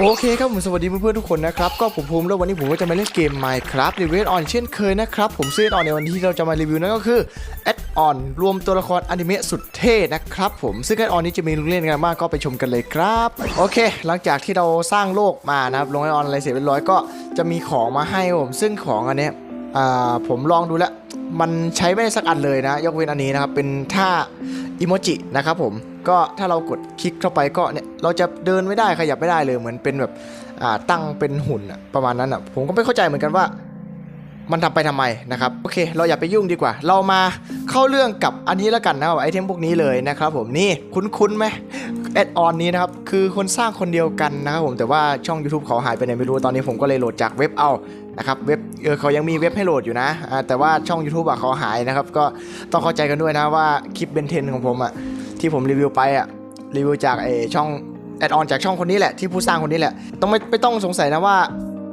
โอเคครับผมสวัสดีเพื่อนๆทุกคนนะครับก็ผมภูมิแล้ววันนี้ผมก็จะมาเล่นเกม Minecraft รีวิวออนเช่นเคยนะครับผมซื้อออนในวันที่เราจะมารีวิวนั่นก็คือแอดออนรวมตัวละครอนิเมะสุดเท่นะครับผมซึ่งแอดออนนี้จะมีลูกเล่นกันมากก็ไปชมกันเลยครับโอเค หลังจากที่เราสร้างโลกมานะครับลงแอดออนอะไรเสร็จเรียบร้อยก็จะมีของมาให้ผมซึ่งของอันเนี้ยผมลองดูแล้ว มันใช้ไม่ได้สักอันเลยนะ ยกเว้นอันนี้นะครับ เป็นท่าอิโมจินะครับผมก็ถ้าเรากดคลิกเข้าไปก็เนี่ยเราจะเดินไม่ได้ขยับไม่ได้เลยเหมือนเป็นแบบตั้งเป็นหุ่นประมาณนั้นอะผมก็ไม่เข้าใจเหมือนกันว่ามันทำไปทำไมนะครับโอเค เราอย่าไปยุ่งดีกว่า เรามาเข้าเรื่องกับอันนี้แล้วกันนะครับไอเทมพวกนี้เลยนะครับผมนี่คุ้นๆไหม แอดออนนี้นะครับ คือคนสร้างคนเดียวกันนะครับผมแต่ว่าช่อง YouTube เขาหายไปไหนไม่รู้ตอนนี้ผมก็เลยโหลดจากเว็บเอานะครับเว็บเออเขายังมีเว็บให้โหลดอยู่นะแต่ว่าช่อง YouTube อะเขาหายนะครับ ก็ต้องเข้าใจกันด้วยนะว่าคลิปเบนเทนของผมอะที่ผมรีวิวไปอะรีวิวจากไอช่องแอดออนจากช่องคนนี้แหละที่ผู้สร้างคนนี้แหละต้องไม่ไม่ต้องสงสัยนะว่า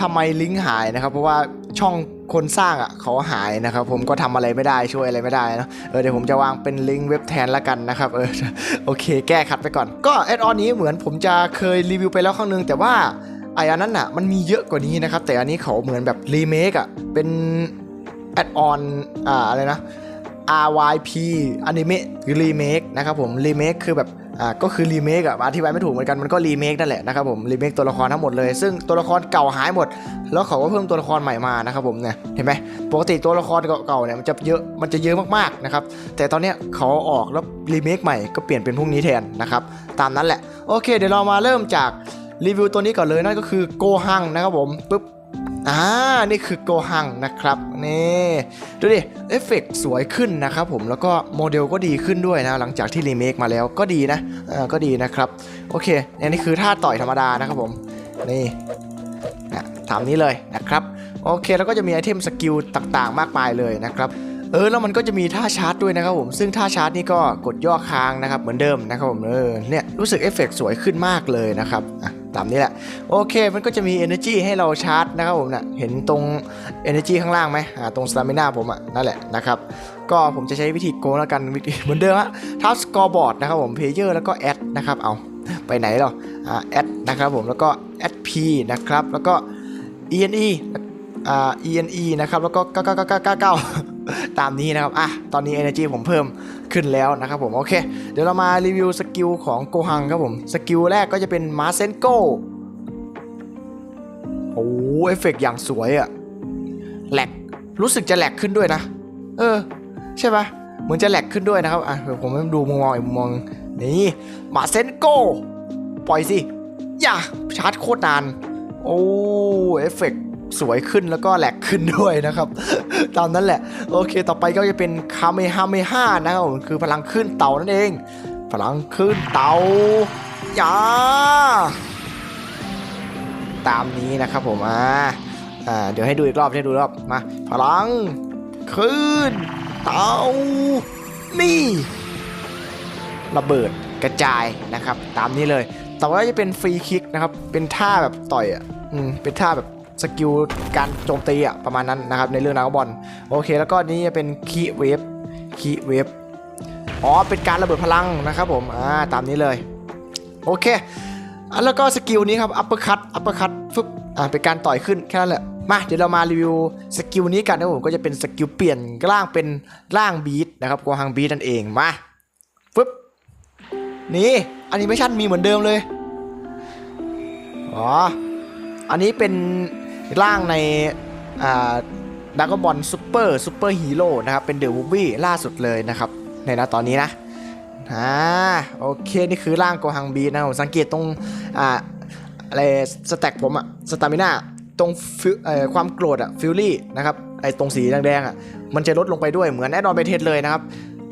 ทำไมลิงก์หายนะครับ เพราะว่า ช่องคนสร้างอะเขาหายนะครับผมก็ทำอะไรไม่ได้ช่วยอะไรไม่ได้นะเออเดี๋ยวผมจะวางเป็นลิงก์เว็บแทนละกันนะครับเออโอเค แก้ขัดไปก่อน ก็แอดออนนี้เหมือนผมจะเคยรีวิวไปแล้วครั้งนึงแต่ว่าไออันนั้นอะมันมีเยอะกว่านี้นะครับแต่อันนี้เขาเหมือนแบบรีเมคอะเป็นแอดออนอ่าอะไรนะ RYP Anime Remake นะครับผมรีเมคคือแบบ อ่าก็คือรีเมคอะอธิบายไม่ถูกเหมือนกันมันก็รีเมคนั่นแหละนะครับผมรีเมคตัวละครทั้งหมดเลย ซึ่งตัวละครเก่าหายหมด แล้วเขาก็เพิ่มตัวละครใหม่มานะครับผมเนี่ยเห็นไหมปกติตัวละครเก่าๆเนี่ยมันจะเยอะมันจะเยอะมากๆนะครับแต่ตอนเนี้ยเขาอาออกแล้วรีเมคใหม่ก็เปลี่ยนเป็นพวกนี้แทนนะครับตามนั้นแหละโอเค เดี๋ยวเรามาเริ่มจากรีวิวตัวนี้ก่อนเลยนั่นก็คือโกฮังนะครับผมปุ๊บ อ่า นี่คือโกหังนะครับ นี่ดูดิ เอฟเฟกต์สวยขึ้นนะครับผม แล้วก็โมเดลก็ดีขึ้นด้วยนะ หลังจากที่รีเมคมาแล้วก็ดีนะอ่าก็ดีนะครับ โอเค อันนี้คือท่าต่อยธรรมดานะครับผม นี่นะตามนี้เลยนะครับ โอเค แล้วก็จะมีไอเทมสกิลต่างๆ มากมายเลยนะครับเออแล้วมันก็จะมีท่าชาร์จด้วยนะครับผมซึ่งท่าชาร์จนี่ก็กดย่อค้างนะครับเหมือนเดิมนะครับผมเออเนี่ยรู้สึกเอฟเฟกต์สวยขึ้นมากเลยนะครับอะ ตามนี้แหละ โอเคมันก็จะมี energy ให้เราชาร์จนะครับผมนะ่ะเห็นตรง energy ข้างล่างไหมอ่าตรง stamina ผมอะนั่นแหละนะครับก็ผมจะใช้วิธีโกงแล้วกันวิธีเหมือนเดิมฮะทับ scoreboard นะครับผม player แล้วก็ add นะครับเอาไปไหนหรออ่า add นะครับผมแล้วก็ add p นะครับแล้วก็ ene อ่า ene นะครับแล้วก็99999ตามนี้นะครับอะตอนนี้ energy ผมเพิ่ม ขึ้นแล้วนะครับผมโอเค เดี๋ยวเรามารีวิวสกิลของโกฮังครับผม สกิลแรกก็จะเป็นมาเซนโกโอ้เอฟเฟกต์อย่างสวยอะแหลกรู้สึกจะแหลกขึ้นด้วยนะ เออ ใช่ปะเหมือนจะแหลกขึ้นด้วยนะครับอะเดี๋ยวผมให้ดูมุมมองอีกมุมมองนี่มาเซนโกปล่อยสิ อย่าชาร์จโคตรนาน โอ้เอฟเฟกต์ สวยขึ้นแล้วก็แหลกขึ้นด้วยนะครับ ตามนั้นแหละ โอเค ต่อไปก็จะเป็นคาเมฮาเมฮานะครับผมคือพลังขึ้นเต่านั่นเอง พลังขึ้นเต่าอย่าตามนี้นะครับผมอ่าอ่าเดี๋ยวให้ดูอีกรอบให้ดูอีกรอบมาพลังขึ้นเต่านี่ระเบิดกระจายนะครับ ตามนี้เลย แต่อไปก็จะเป็นฟรีคิกนะครับ เป็นท่าแบบต่อยอะ อืม เป็นท่าแบบ สกิลการโจมตีอะประมาณนั้นนะครับในเรื่องนักบอลโอเค แล้วก็นี้จะเป็นคีเวฟคีเวฟอ๋อเป็นการระเบิดพลังนะครับผมอ่าตามนี้เลย โอเคแล้วก็สกิลนี้ครับอัปเปอร์คัตอัปเปอร์คัตฟึบอ่าเป็นการต่อยขึ้นแค่นั้นแหละมาเดี๋ยวเรามารีวิวสกิลนี้กันนะผมก็จะเป็นสกิลเปลี่ยนร่างเป็นร่างบีทนะครับกฮังบีทนั่นเองมาฟึบนี่แอนิเมชันมีเหมือนเดิมเลยอ๋ออันนี้เป็น ร่างในดักบอลซูเปอร์ซูเปอร์ฮีโร่นะครับ เป็นเดอะวูฟี่ล่าสุดเลยนะครับ ในนะตอนนี้นะอ่าโอเค นี่คือร่างโกฮังบีนะผมสังเกตตรงอ่าอะไรสแต็กผมอะสตามิน่าตรงฟิความโกรธอะฟิลลี่นะครับไอ้ตรงสีแดงๆอะมันจะลดลงไปด้วยเหมือนแอดออนเบเทสเลยนะครับ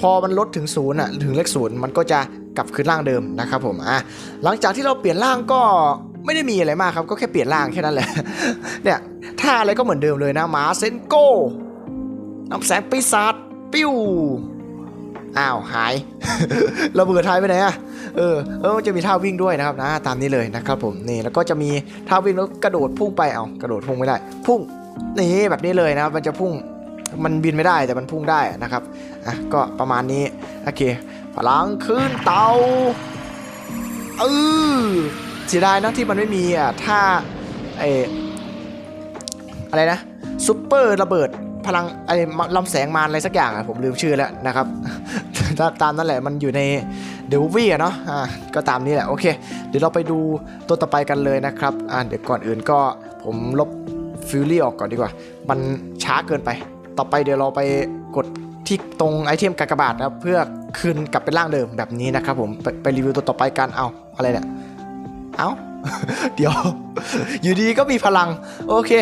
พอมันลดถึงศูนย์อะถึงเลขศูนย์มันก็จะกลับคืนร่างเดิมนะครับผมอะหลังจากที่เราเปลี่ยนร่างก็ ไม่ได้มีอะไรมากครับ ก็แค่เปลี่ยนร่างแค่นั้นแหละ เนี่ยท่าอะไรก็เหมือนเดิมเลยนะหมาเซนโก้น้ำแสงปีศาจปิ้วอ้าวหายเระเบิดหายไปไหนอะเออเออจะมีท่าวิ่งด้วยนะครับนะตามนี้เลยนะครับผมนี่แล้วก็จะมีท่าวิ่งแล้วกระโดดพุ่งไปเอากระโดดพุ่งไม่ได้ พุ่งนี่แบบนี้เลยนะครับมันจะพุ่งมันบินไม่ได้แต่มันพุ่งได้นะครับอะก็ประมาณนี้โอเคพลังขึ้นเตาเออ สียดายนะที่มันไม่มีอะถ้าไออะไรนะซุปเปอร์ระเบิดพลังไอ้ลำแสงมารอะไรสักอย่างอะผมลืมชื่อแล้วนะครับถ้าตามนั่นแหละมันอยู่ในเด e วี่อะเนาะอ่าก็ตามนี้แหละโอเค เดี๋ยวเราไปดูตัวต่อไปกันเลยนะครับอ่าเดี๋ยวก่อนอื่นก็ผมลบฟิลลี่ออกก่อนดีกว่า มันช้าเกินไป ต่อไปเดี๋ยวเราไปกดที่ตรงไอเทมกากบาทนะเพื่อคืนกลับเป็นร่างเดิมแบบนี้นะครับผมไปไปรีวิวตัวต่อไปกันเอาอะไรเนี่ย เอาเดี๋ยว อยู่ดีก็มีพลัง โอเค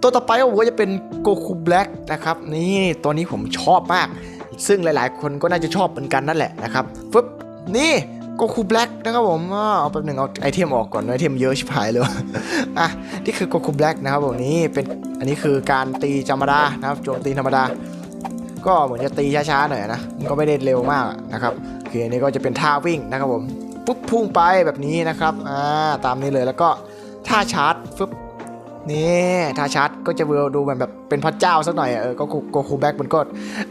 ตัวต่อไปผมก็จะเป็นโกคูแบล็กนะครับ นี่ตัวนี้ผมชอบมาก ซึ่งหลายๆ คนก็น่าจะชอบเหมือนกันนั่นแหละนะครับฟึบนี่โกคูแบล็กนะครับผมเอาแป๊บหนึ่งเอาไอเทมออกก่อนไอเทมเยอะชิบหายเลยอะนี่คือโกคูแบล็กนะครับผมนี่เป็นอันนี้คือการตีธรรมดานะครับโจมตีธรรมดา ก็เหมือนจะตีช้าๆหน่อยนะมันก็ไม่ได้เร็วมากนะครับโอเคอันนี้ก็จะเป็นท่าวิ่งนะครับผม ปุ๊บพุ่งไปแบบนี้นะครับอ่าตามนี้เลยแล้วก็ท่าชาร์จฟึบนี่ท่าชาร์จก็จะดูเหมือนแบบเป็นพระเจ้าสักหน่อยเออก็โกคูแบ็กมันก็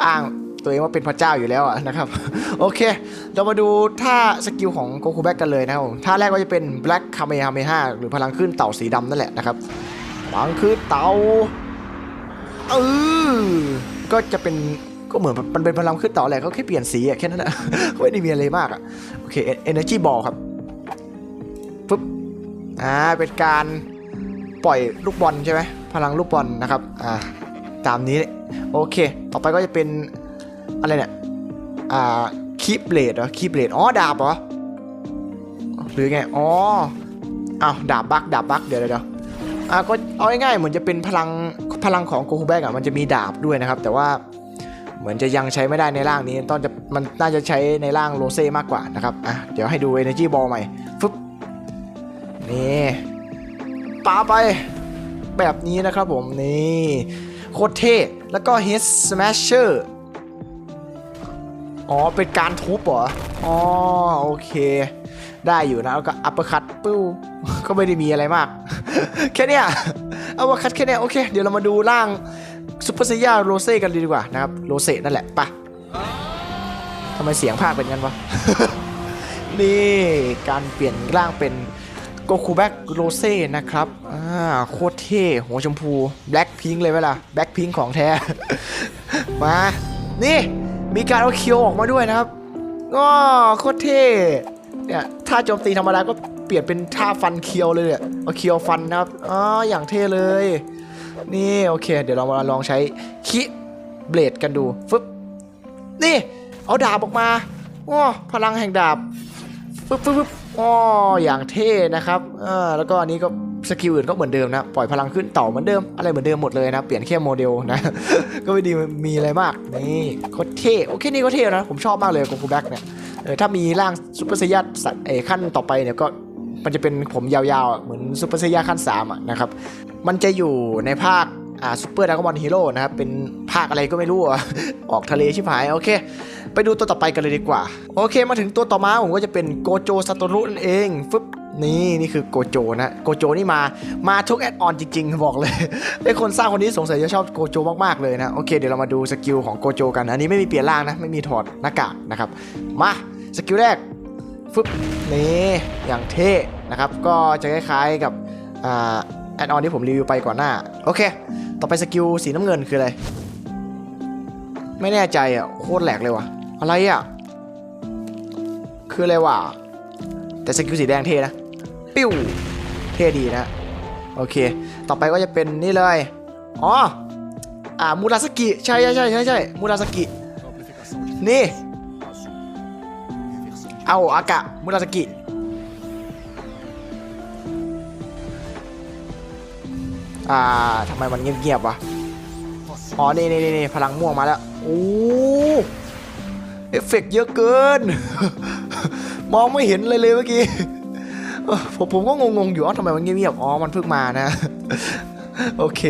อ้างตัวเองว่าเป็นพระเจ้าอยู่แล้วนะครับ โอเค เรามาดูท่าสกิลของโกคูแบ็กกันเลยนะครับท่าแรกก็จะเป็น Black Kamehameha หรือพลังขึ้นเต่าสีดำนั่นแหละนะครับพลังขึ้นเต่าเออก็จะเป็น ก็เหมือนมันเป็นพลังขึ้นต่อแหละเขาแค่เปลี่ยนสีอะแค่นั้นแหละไม่ได้มีอะไรมากอะโอเค energy ball ครับปึ๊บอ่าเป็นการปล่อยลูกบอลใช่ไหมพลังลูกบอลนะครับอ่าตามนี้โอเค ต่อไปก็จะเป็นอะไรเนี่ยอ่าคีบเลดเหรอคีบเลดอ๋อดาบเหรอหรือไงอ๋ออ้าวดาบบักดาบบักเดี๋ยวเดี๋ยวเดี๋ยวอะก็เอาง่ายๆเหมือนจะเป็นพลังพลังของโกคูแบกอะมันจะมีดาบด้วยนะครับ แต่ว่า เหมือนจะยังใช้ไม่ได้ในร่างนี้ต้องจะมันน่าจะใช้ในร่างโรเซ่มากกว่านะครับอะเดี๋ยวให้ดู Energy Ball ใหม่ฟึบนี่ปาไปแบบนี้นะครับผมนี่โคตรเท่แล้วก็ Head Smasher อ๋อ เป็นการทุบเหรอ อ๋อ โอเค ได้อยู่นะ แล้วก็อัปเปอร์คัตปิ้วก็ไม่ได้มีอะไรมาก แค่เนี้ยอัปเปอร์คัตแค่เนี้ยโอเค เดี๋ยวเรามาดูร่าง ซูเปอร์เซียโรเซ่กันดีกว่านะครับโรเซ่นั่นแหละปะทำไมเสียงภาคเป็นงั้นวะนี่การเปลี่ยนร่างเป็นโกคูแบ็กโรเซ่นะครับอ่าโคตรเท่หัวชมพูแบล็คพิงค์เลยไหมล่ะแบล็คพิงค์ของแท้ มา นี่มีการเอาเคียวออกมาด้วยนะครับก็โคตรเท่เนี่ยท่าโจมตีธรรมดาก็เปลี่ยนเป็นท่าฟันเคียวเลยเนี่ยเอาเคียวฟันนะครับอ๋ออย่างเท่เลย นี่โอเค เดี๋ยวเรามาลองใช้คิเบลดกันดูฟึบนี่เอาดาบออกมาอ้อพลังแห่งดาบฟึบฟึบฟึบอ้ออย่างเท่นะครับอ่าแล้วก็อันนี้ก็สกิลอื่นก็เหมือนเดิมนะ ปล่อยพลังขึ้นเต่าเหมือนเดิม อะไรเหมือนเดิมหมดเลยนะ เปลี่ยนแค่โมเดลนะ ก็ไม่ดีมีอะไรมาก นี่โคตเท่โอเคนี่ก็เท่นะ ผมชอบมากเลยโกคูแบ็กเนี่ยถ้ามีร่างซูเปอร์เซียสัตว์เออขั้นต่อไปเนี่ยก็ มันจะเป็นผมยาวๆ เหมือนซูเปอร์เซียขั้น3อะนะครับ มันจะอยู่ในภาคอ่าซูเปอร์ดากอนบอลฮีโร่นะครับ เป็นภาคอะไรก็ไม่รู้อะ ออกทะเลชิบหาย โอเค ไปดูตัวต่อไปกันเลยดีกว่า โอเค มาถึงตัวต่อมาผมก็จะเป็นโกโจซาโตรุนั่นเองฟึบนี่ นี่คือโกโจนะโกโจนี่มามาทุกแอดออนจริง ๆ บอกเลยไอ้คนสร้างคนนี้สงสัยจะชอบโกโจมากๆเลยนะ โอเค เดี๋ยวเรามาดูสกิลของโกโจกัน อันนี้ไม่มีเปลี่ยนร่างนะ ไม่มีถอดหน้ากากนะครับ มา สกิลแรกฟึบนี่อย่างเท่ นะครับ ก็จะคล้ายๆกับแอดออนที่ผมรีวิวไปก่อนหน้า โอเค ต่อไปสกิลสีน้ำเงินคืออะไร ไม่แน่ใจอะ โคตรแหลกเลยว่ะ อะไรอะ คืออะไรวะ แต่สกิลสีแดงเท่นะ ปิ้ว เท่ดีนะ โอเค ต่อไปก็จะเป็นนี่เลย อ๋อ อ่า มูราสกิ ใช่ใช่ใช่ใช่ใช่มูราสกิ นี่ เอาอากะ มูราสกิ อ่าทำไมมันเงียบๆวะอ๋อนี่นี่นี่พลังม่วงมาแล้วโอ้เอฟเฟกต์เยอะเกิน มองไม่เห็นเลยเลยเมื่อกี้ผมผมก็งงๆอยู่อ๋อทำไมมันเงียบๆอ๋อมันเพิ่งมานะ โอเค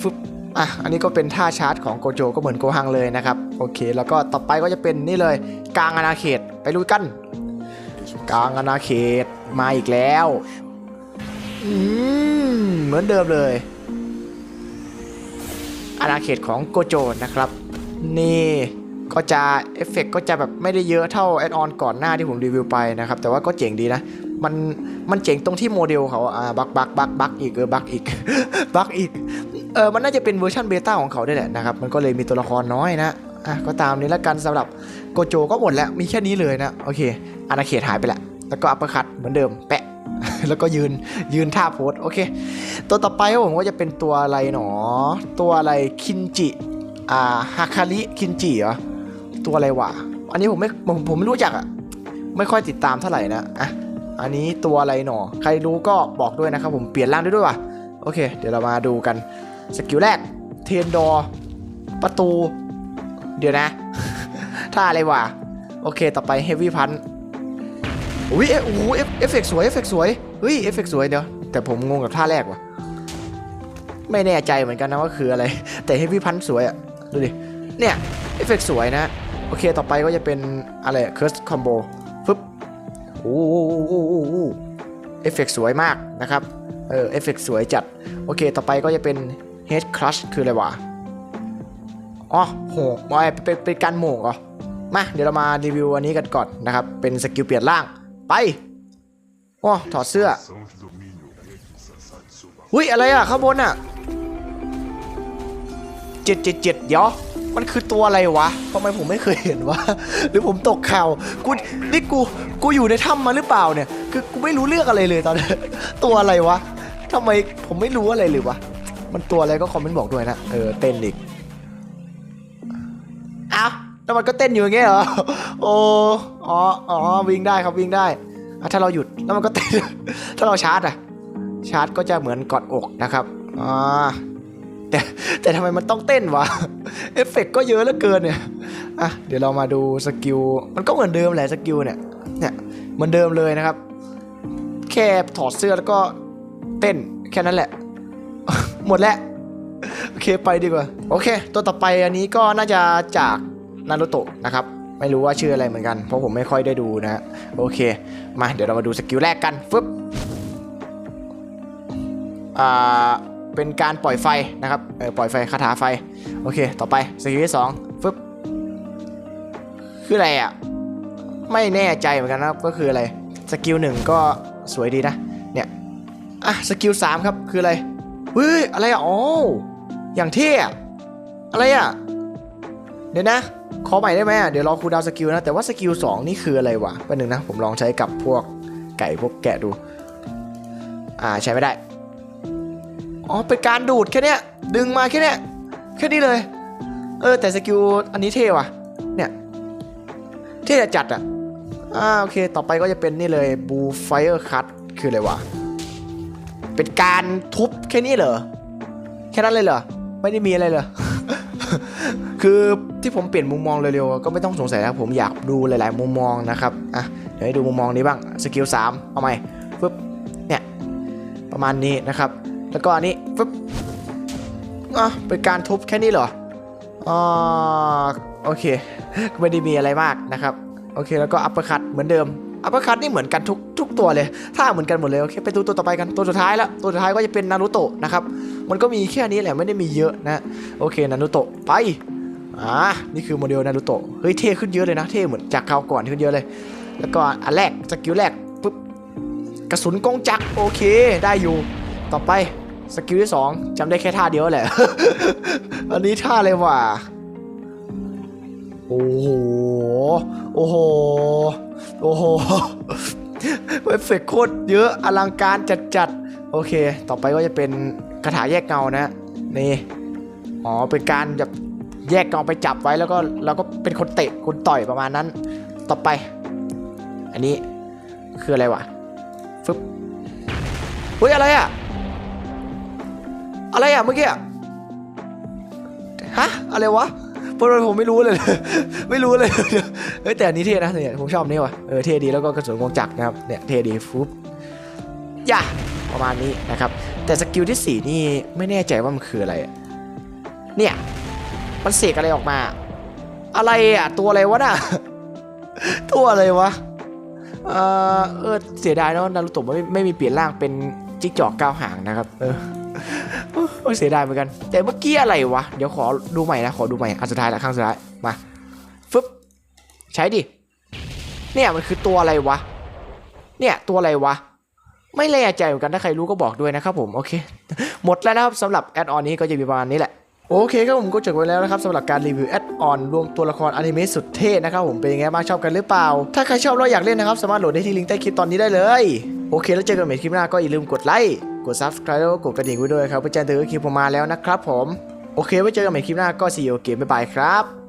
ฟึบอะอันนี้ก็เป็นท่าชาร์จของโกโจก็เหมือนโกฮังเลยนะครับ โอเค แล้วก็ต่อไปก็จะเป็นนี่เลยกลางอาณาเขตไปลุยกัน กลางอาณาเขตมาอีกแล้ว อืมเหมือนเดิมเลย อาณาเขตของโกโจนะครับ นี่ก็จะเอฟเฟกก็จะแบบไม่ได้เยอะเท่าแอดออนก่อนหน้าที่ผมรีวิวไปนะครับ แต่ว่าก็เจ๋งดีนะ มันมันเจ๋งตรงที่โมเดลเขาอ่าบักบักบักบักอีกเออบักอีกบักอีกเออมันน่าจะเป็นเวอร์ชันเบต้าของเขาได้วยแหละนะครับ มันก็เลยมีตัวละครน้อยนะอะก็ตามนี้ล้วกันสำหรับโกโจก็หมดแล้วมีแค่นี้เลยนะ โอเคอาณาเขตหายไปแล้วแล้วก็อัปเปอร์คัตเหมือนเดิมแปะ แล้วก็ยืนยืนท่าโพสโอเค ตัวต่อไปผมก็จะเป็นตัวอะไรหนอ ตัวอะไรคินจิอ่าฮาคาริคินจิเหรอตัวอะไรวะอันนี้ผมไม่ผมผมไม่รู้จักอะไม่ค่อยติดตามเท่าไหร่นะอะอันนี้ตัวอะไรหนอ ใครรู้ก็บอกด้วยนะครับผมเปลี่ยนร่างด้วยด้วยว่ะโอเค เดี๋ยวเรามาดูกันสกิลแรกเทนดอประตู เดี๋ยวนะท่าอะไรวะโอเค ต่อไปเฮฟวี่พันอุ้ยเอ๊ะโอ้โหเอฟเอฟเฟกต์สวยเอฟเฟกต์สวย ฮ้ยเอฟเฟกต์สวยเดี๋ยวแต่ผมงงกับท่าแรกว่ะ ไม่แน่ใจเหมือนกันนะว่าคืออะไร แต่เฮฟวี่พันธ์สวยอะดูดิ เนี่ยเอฟเฟกต์สวยนะ โอเคต่อไปก็จะเป็นอะไรเคิร์สคอมโบฟึบโอ้โหโอ้โเอฟเฟกต์สวยมากนะครับ เออเอฟเฟกต์สวยจัด โอเคต่อไปก็จะเป็นเฮดครัชคืออะไรวะอ๋อโหมอยเป็นเป็นการหมกเหรอมาเดี๋ยวเรามารีวิวอันนี้กันก่อนนะครับ เป็นสกิลเปลี่ยนร่างไป โอ้ถอดเสื้อหุ้ยอะไรอะข้างบนอะเจ็ดเจ็ดเจ็ดเดี๋ยวมันคือตัวอะไรวะทำไมผมไม่เคยเห็นวะ หรือผมตกข่าว กู นี่กู กูอยู่ในถ้ำมาหรือเปล่าเนี่ย คือกูไม่รู้เรื่องอะไรเลยตอนนี้ตัวอะไรวะทำไมผมไม่รู้อะไรเลยวะ มันตัวอะไรก็คอมเมนต์บอกด้วยนะ เออ เต้นอีกอ้าวแล้วมันก็เต้นอยู่อย่างเงี้ยเหรอ โอ้ อ๋อ อ๋อ วิ่งได้ครับวิ่งได้ อะถ้าเราหยุดแล้วมันก็เต้นถ้าเราชาร์จอะชาร์จก็จะเหมือนกอดอกนะครับอ่าแต่แต่ทำไมมันต้องเต้นวะเอฟเฟกต์ก็เยอะเหลือเกินเนี่ยอะเดี๋ยวเรามาดูสกิลมันก็เหมือนเดิมแหละสกิลเนี่ยเนี่ยเหมือนเดิมเลยนะครับ แค่ถอดเสื้อแล้วก็เต้นแค่นั้นแหละ หมดแล้วโอเคไปดีกว่า โอเค ตัวต่อไปอันนี้ก็น่าจะจากนารูโตะนะครับ ไม่รู้ว่าชื่ออะไรเหมือนกัน เพราะผมไม่ค่อยได้ดูนะ โอเค มาเดี๋ยวเรามาดูสกิลแรกกันฟึบอ่าเป็นการปล่อยไฟนะครับเออปล่อยไฟคาถาไฟ โอเค ต่อไปสกิลที่สองฟึบคืออะไรอะ ไม่แน่ใจเหมือนกันนะครับ ก็คืออะไร สกิลหนึ่งก็สวยดีนะ เนี่ย อะ สกิลสามครับ คืออะไร เฮ้ย อะไรอะอ๋ออย่างเท่อะอะไรอะ เดี๋ยวนะ ขอใหม่ได้ไหมอะเดี๋ยวรอคูดาวสกิลนะ แต่ว่าสกิล2นี่คืออะไรวะแป๊บนึงนะ ผมลองใช้กับพวกไก่พวกแกะดู อ่าใช้ไม่ได้ อ๋อ เป็นการดูดแค่เนี้ย ดึงมาแค่เนี้ย แค่นี้เลย เออ แต่สกิลอันนี้เท่ว่ะ เนี่ย เท่จัดอะ อ่าโอเค ต่อไปก็จะเป็นนี่เลยบูไฟเออร์คัตคืออะไรวะ เป็นการทุบแค่นี้เหรอ แค่นั้นเลยเหรอ ไม่ได้มีอะไรเลย คือที่ผมเปลี่ยนมุมมองเร็วๆก็ไม่ต้องสงสัยนะครับผมอยากดูหลายๆ มุมมองนะครับอะเดี๋ยวให้ดูมุมมองนี้บ้างสกิล3เอาใหม่ฟึบเนี่ยประมาณนี้นะครับ แล้วก็อันนี้ฟึบอะเป็นการทุบแค่นี้เหรออ่าโอเคไม่ได้มีอะไรมากนะครับโอเคแล้วก็อัปเปอร์คัตเหมือนเดิมอัปเปอร์คัตนี่เหมือนกันทุกทุกตัวเลยถ้าเหมือนกันหมดเลยโอเคไปดูตัวต่อไปกันตัวสุดท้ายแล้วตัวสุดท้ายก็จะเป็นนารูโตะนะครับมันก็มีแค่นี้แหละไม่ได้มีเยอะนะโอเคนารูโตะไป อ่านี่คือโมเดลนารูโตะเฮ้ยเท่ขึ้นเยอะเลยนะเท่เหมือนจากคราวก่อนขึ้นเยอะเลย แล้วก็อันแรกสกิลแรกปุ๊บกระสุนกงจักโอเคได้อยู่ต่อไปสกิลที่สองจำได้แค่ท่าเดียวแหละ อันนี้ท่าอะไรวะโอ้โห โอ้โห โอ้โหเอฟเฟกโคตรเยอะอลังการจัดๆ โอเค ต่อไปก็จะเป็นคาถาแยกเงานะ นี่ อ๋อ เป็นการแบบ แยกเงไปจับไว้แล้วก็แล้วก็เป็นคนเตะคนต่อยประมาณนั้น ต่อไป อันนี้คืออะไรวะฟึบเฮ้ยอะไรอะอะไรอะเมื่อกี้ฮะอะไรวะเพราะผมไม่รู้เลย ไม่รู้เลยเฮ้ยแต่อันนี้เท่นะเนี่ยผมชอบนี่ว่ะเออเท่ดีแล้วก็กระสุนกงจักรนะครับเนี่ยเท่ดีฟุบย่าประมาณนี้นะครับ แต่สกิลที่ 4 นี่ไม่แน่ใจว่ามันคืออะไรเนี่ย มันเสกอะไรออกมา อะไรอะ ตัวอะไรวะน่ะ ตัวอะไรวะ เออเออเสียดายเนอะนารุโตะไม่ไม่มีเปลี่ยนร่างเป็นจิ๊กจอกเก้าหางนะครับ เออโอ้ยเสียดายเหมือนกัน แต่เมื่อกี้อะไรวะ เดี๋ยวขอดูใหม่นะ ขอดูใหม่อันสุดท้ายละครั้งสุดท้าย มา ฟึบ ใช้ดิ เนี่ยมันคือตัวอะไรวะ เนี่ยตัวอะไรวะไม่แน่ใจเหมือนกันถ้าใครรู้ก็บอกด้วยนะครับผม โอเค หมดแล้วนะครับสำหรับแอดออนนี้ก็จะมีประมาณนี้แหละ โอเคครับผมก็จบไปแล้วนะครับสำหรับการรีวิวแอดออนรวมตัวละครอนิเมะสุดเท่นะครับผมเป็นยังไงบ้างชอบกันหรือเปล่า ถ้าใครชอบแล้วอยากเล่นนะครับ สามารถโหลดได้ที่ลิงก์ใต้คลิปตอนนี้ได้เลย โอเค แล้วเจอกันใหม่คลิปหน้าก็อย่าลืมกดไลค์กด subscribe แล้วก็กดกระดิ่งไว้ด้วยครับเพื่อแจ้งเตือนคลิปผมมาแล้วนะครับผมโอเคไว้เจอกันใหม่คลิปหน้าก็ see you again บ๊ายบายครับ